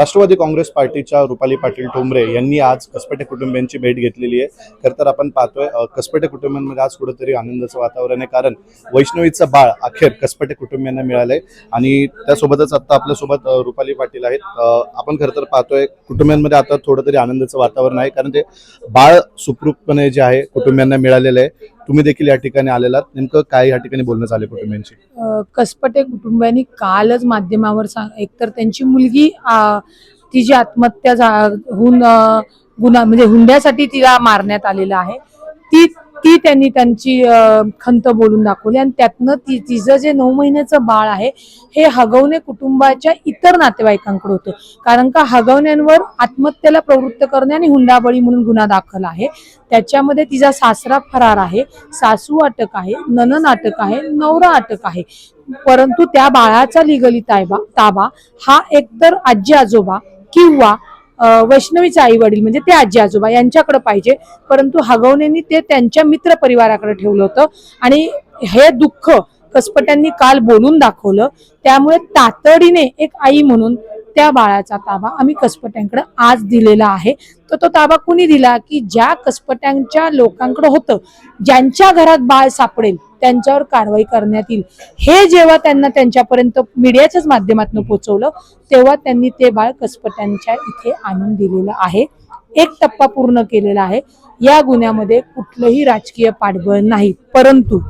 राष्ट्रवादी काँग्रेस पार्टीच्या रुपाली पाटील ठोंबरे यांनी आज कसपटे कुटुंबियांची भेट घेतलेली आहे. खरं तर आपण पाहतोय अ, कसपटे कुटुंबियांमध्ये आज कुठेतरी आनंदाचं वातावरण आहे. कारण वैष्णवीचं बाळ अखेर कसपटे कुटुंबियांना मिळालंय आणि त्यासोबतच आता आपल्यासोबत रुपाली पाटील आहेत. आपण खरं तर पाहतोय कुटुंबियांमध्ये आता थोडं तरी आनंदाचं वातावरण आहे. कारण ते बाळ सुखरूपपणे जे आहे कुटुंबियांना मिळालेलं आहे. तुम्ही देखील या ठिकाणी आलेलात. नेमकं काय या ठिकाणी बोलणं आले कुटुंबियांशी? कसपटे कुटुंबियांनी कालच माध्यमावर सांग एकतर त्यांची मुलगी ती जी आत्महत्या होऊन गुन्हा म्हणजे हुंड्यासाठी तिला मारण्यात आलेलं आहे. ती ती त्यांनी त्यांची खंत बोलून दाखवली. आणि त्यातनं ती तिचं जे नऊ महिन्याचं बाळ आहे हे हगवणे कुटुंबाच्या इतर नातेवाईकांकडे होतं. कारण का हगवण्यांवर आत्महत्येला प्रवृत्त करणे आणि हुंडाबळी म्हणून गुन्हा दाखल आहे. त्याच्यामध्ये तिचा सासरा फरार आहे सासू अटक आहे ननन अटक आहे नवरा अटक आहे. परंतु त्या बाळाचा लिगली ताबा ताबा हा एकतर आजी आजोबा किंवा वैष्णवीचे आई वडील म्हणजे ते आजी आजोबा यांच्याकडे पाहिजे. परंतु हगवणेंनी ते त्यांच्या मित्र परिवाराकडे ठेवलं होतं. आणि हे दुःख कसपट्यांनी काल बोलून दाखवलं. त्यामुळे तातडीने एक आई म्हणून त्या बाळाचा ताबा आम्ही कसपट्यांकडे आज दिलेला आहे. तर तो ताबा कुणी दिला? की ज्या कसपट्यांच्या लोकांकडे होतं ज्यांच्या घरात बाळ सापडेल त्यांच्यावर कारवाई करण्यात येईल. हे जेव्हा त्यांना त्यांच्यापर्यंत मीडियाच्याच माध्यमातून पोहोचवलं तेव्हा त्यांनी ते बाळ कसपट्यांच्या इथे आणून दिलेलं आहे. एक टप्पा पूर्ण केलेला आहे. या गुन्ह्यामध्ये कुठलंही राजकीय पाठबळ नाही. परंतु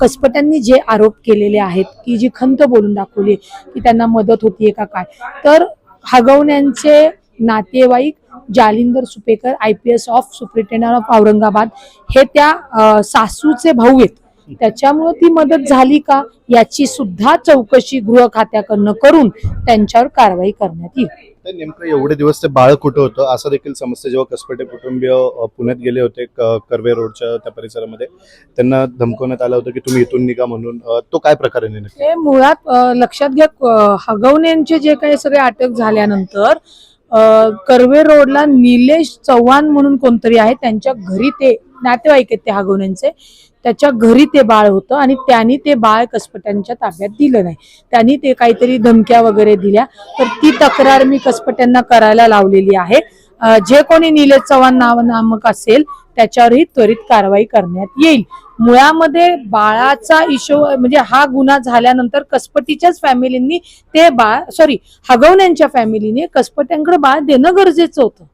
कसपट्यांनी जे आरोप केलेले आहेत की जी खंत बोलून दाखवली की त्यांना मदत होतीये का काय? तर हगवण्यांचे नातेवाईक Jalindar Supekar I P S of superintendent of Aurangabad हे त्या सासूचे भाऊ आहेत. त्याच्यामुळे ती मदत झाली का याची सुद्धा चौकशी गृह खात्याकडनं करून त्यांच्यावर कारवाई करण्यात येईल. नेमकं एवढे दिवस ते बाळ कुठं होतं? असं देखील समजतं. जेव्हा कसपटे कुटुंबीय पुण्यात गेले होते कर्वे रोडच्या त्या परिसरामध्ये त्यांना धमकवण्यात आलं होतं की तुम्ही इथून निघा म्हणून. तो काय प्रकार हे मुळात लक्षात घ्या हगवण्यांचे जे काही सगळे अटक झाल्यानंतर कर्वे रोडला निलेश चव्हाण म्हणून कोणतरी आहे त्यांच्या घरी ते नातेवाईक आहेत ते हगवण्यांचे त्याच्या घरी ते बाळ होतं आणि त्यांनी ते बाळ कसपट्यांच्या ताब्यात दिलं नाही. त्यांनी ते काहीतरी धमक्या वगैरे दिल्या. तर ती तक्रार मी कसपट्यांना करायला लावलेली आहे. जे कोणी निलेश चव्हाण नाव नामक असेल त्याच्यावरही त्वरित कारवाई करण्यात येईल. मुळामध्ये बाळाचा इशो म्हणजे हा गुन्हा झाल्यानंतर कसपटीच्याच फॅमिलींनी ते बाळ सॉरी हगवण्यांच्या फॅमिलीने कसपट्यांकडे बाळ देणं गरजेचं होतं.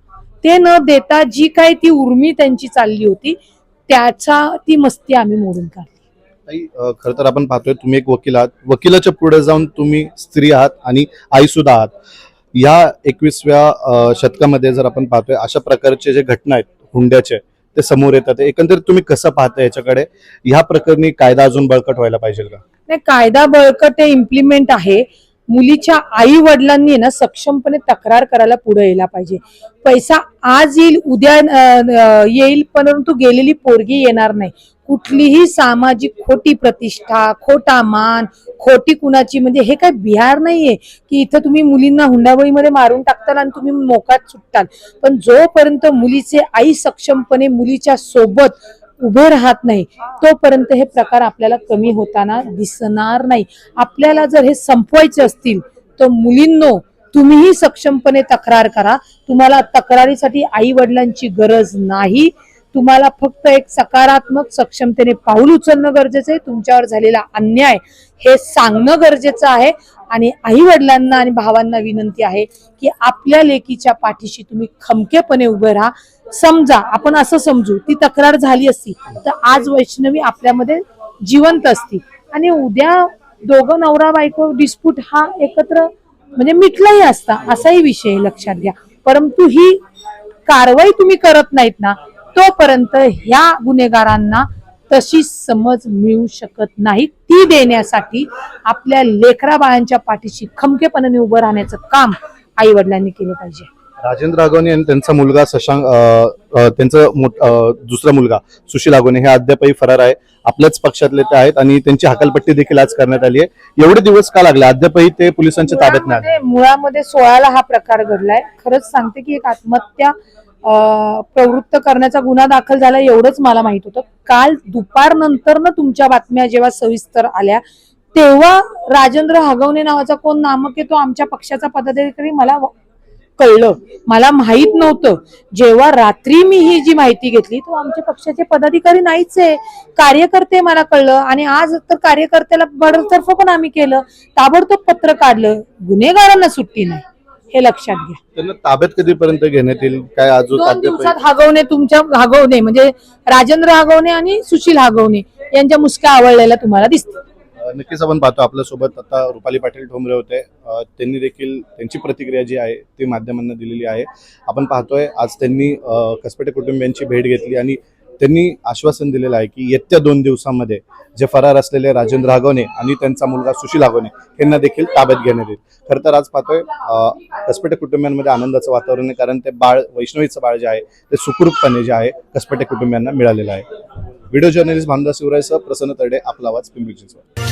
ते न देता जी काही ती उर्मी त्यांची चालली होती त्याचा ती मस्ती आम्ही मोडून काढली. खरं तर आपण पाहतोय तुम्ही एक वकील आहात. वकिलाच्या पुढे जाऊन तुम्ही स्त्री आहात आणि आई सुद्धा आहात. या एकविसव्या शतकामध्ये जर आपण पाहतोय अशा प्रकारचे जे घटना आहेत हुंड्याचे ते समोर येतात. एकंदरीत तुम्ही कसं पाहता याच्याकडे? ह्या प्रकरणी कायदा अजून बळकट व्हायला पाहिजे का? नाही कायदा बळकट इम्प्लिमेंट आहे. मुलीच्या आई वडिलांनी ना सक्षमपणे तक्रार करायला पुढे यायला पाहिजे. पैसा आज येईल उद्या येईल परंतु गेलेली पोरगी येणार नाही. कुठलीही सामाजिक खोटी प्रतिष्ठा खोटा मान खोटी कुणाची म्हणजे हे काय बिहार नाहीये की इथं तुम्ही मुलींना हुंडाबळीमध्ये मारून टाकताल आणि तुम्ही मोकात सुटताल. पण जोपर्यंत मुलीचे आई सक्षमपणे मुलीच्या सोबत उभे राहत नाही. तोपर्यंत हे प्रकार आपल्याला कमी होताना दिसणार नाही. आपल्याला जर हे संपवायचे असतील तर मुलींनो तुम्हीही सक्षमपणे तक्रार करा. तुम्हाला तक्रारीसाठी आई वडिलांची गरज नाही. तुम्हाला फक्त एक सकारात्मक सक्षमतेने पाऊल उचलणं गरजेचं आहे. तुमच्यावर झालेला अन्याय हे सांगणं गरजेचं आहे. आणि आई वडिलांना आणि भावांना विनंती आहे की आपल्या लेकीच्या पाठीशी तुम्ही खमकेपणे उभे राहा. समजा आपण असं समजू ती तक्रार झाली असती तर आज वैष्णवी आपल्यामध्ये जिवंत असती. आणि उद्या दोघं नवरा बायको डिस्प्यूट हा एकत्र म्हणजे मिटलाही असता असाही विषय लक्षात घ्या. परंतु ही कारवाई तुम्ही करत नाहीत ना तोपर्यंत ह्या गुन्हेगारांना तशी समज मिळू शकत नाही. ती देण्यासाठी आपल्या लेकरा बाळांच्या पाठीशी खमकेपणाने उभं राहण्याचं काम आई वडिलांनी केलं पाहिजे. राजेंद्र आगवणे आणि त्यांचा मुलगा शशांक त्यांचा दुसरा मुलगा सुशील आगवणे हे अद्यापही फरार आहे. आपल्याच पक्षातले ते आहेत आणि त्यांची हकालपट्टी देखील आज करण्यात आली आहे. एवढे दिवस का लागले? अद्यापही ते पोलिसांच्या ताब्यात नाही. मुळामध्ये सोळाला हा प्रकार घडलाय. खरंच सांगते की एक आत्महत्या प्रवृत्त करण्याचा गुन्हा दाखल झाला एवढंच मला माहीत होतं. काल दुपार नंतर ना तुमच्या बातम्या जेव्हा सविस्तर आल्या तेव्हा राजेंद्र हगवणे नावाचा कोण नामक आहे तो आमच्या पक्षाचा पदाधिकारी मला कळलं. मला माहीत नव्हतं. जेव्हा रात्री मी ही जी माहिती घेतली तो आमच्या पक्षाचे पदाधिकारी नाहीच आहे. कार्यकर्ते मला कळलं आणि आज तर कार्यकर्त्याला बडतर्फ पण आम्ही केलं. ताबडतोब पत्र काढलं. गुन्हेगारांना सुट्टी नाही. हे लक्षात घ्या. त्यांना ताब्यात कधीपर्यंत घेण्यात येईल? काय अजून दोन दिवसात हागवणे तुमच्या हागवणे म्हणजे राजेंद्र हागवणे आणि सुशील हागवणे यांच्या मुसक्या आवडलेल्या तुम्हाला दिसतील. अ, नक्कीच आपण पाहतो आपल्यासोबत आता रुपाली पाटील ठोंबरे होते. अ, त्यांनी देखील त्यांची प्रतिक्रिया जी आहे ती माध्यमांना दिलेली आहे. आपण पाहतोय आज त्यांनी अ, कसपटे कुटुंबियांची भेट घेतली आणि त्यांनी आश्वासन दिलेलं आहे की येत्या दोन दिवसामध्ये जे फरार असलेले राजेंद्र हागवणे आणि त्यांचा मुलगा सुशील हागवणे यांना देखील ताब्यात घेण्यात येईल. खरं तर आज पाहतोय कसपेटे कुटुंबियांमध्ये आनंदाचं वातावरण आहे कारण ते बाळ वैष्णवीचं बाळ जे आहे ते सुखरूपपणे जे आहे कसपेटे कुटुंबियांना मिळालेलं आहे. व्हिडिओ जर्नलिस्ट भानुदास शिवरायसह प्रसन्न तरडे आपला आवाज पिंपरी चिंचवड.